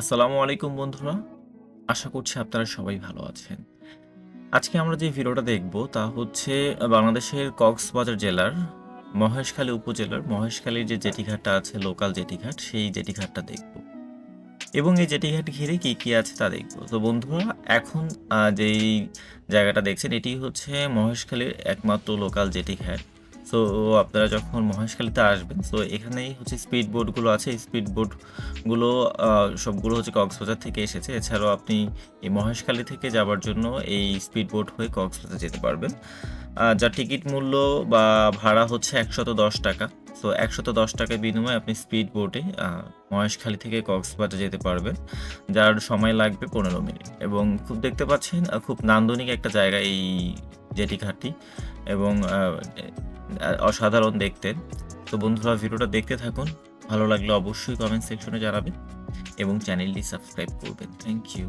আসসালামু আলাইকুম বন্ধুরা। আশা করছি আপনারা সবাই ভালো আছেন। আজকে আমরা যে ভিডিওটা দেখব তা হচ্ছে বাংলাদেশের কক্সবাজার জেলার মহেশখালী উপজেলার মহেশখালীর যে জেটিঘাটটা আছে লোকাল জেটিঘাট, সেই জেটিঘাটটা দেখব। এবং এই জেটিঘাট ঘিরে কী কী আছে তা দেখব। তো বন্ধুরা এখন যেই জায়গাটা দেখছেন এটি হচ্ছে মহেশখালীর একমাত্র লোকাল জেটিঘাট। সো আপনারা যখন মহেশখালীতে আসবেন সো এখানেই হচ্ছে স্পিড বোটগুলো আছে। স্পিড বোটগুলো সবগুলো হচ্ছে কক্সবাজার থেকে এসেছে। এছাড়াও আপনি এই মহেশখালী থেকে যাবার জন্য এই স্পিড বোট হয়ে কক্সবাজার যেতে পারবেন। যার টিকিট মূল্য বা ভাড়া হচ্ছে ৳১১০ সো একশত দশ টাকার বিনিময়ে আপনি স্পিড বোটে মহেশখালী থেকে কক্সবাজার যেতে পারবেন। যার সময় লাগবে ১৫ মিনিট এবং খুব দেখতে পাচ্ছেন খুব নান্দনিক একটা জায়গা এই জেটিঘাটটি এবং আ এ আ অসাধারণ দেখতে। তো বন্ধুরা, ভিডিওটা দেখতে থাকুন। ভালো লাগলে অবশ্যই কমেন্ট সেকশনে জানাবেন এবং চ্যানেলটি সাবস্ক্রাইব করবেন। Thank you.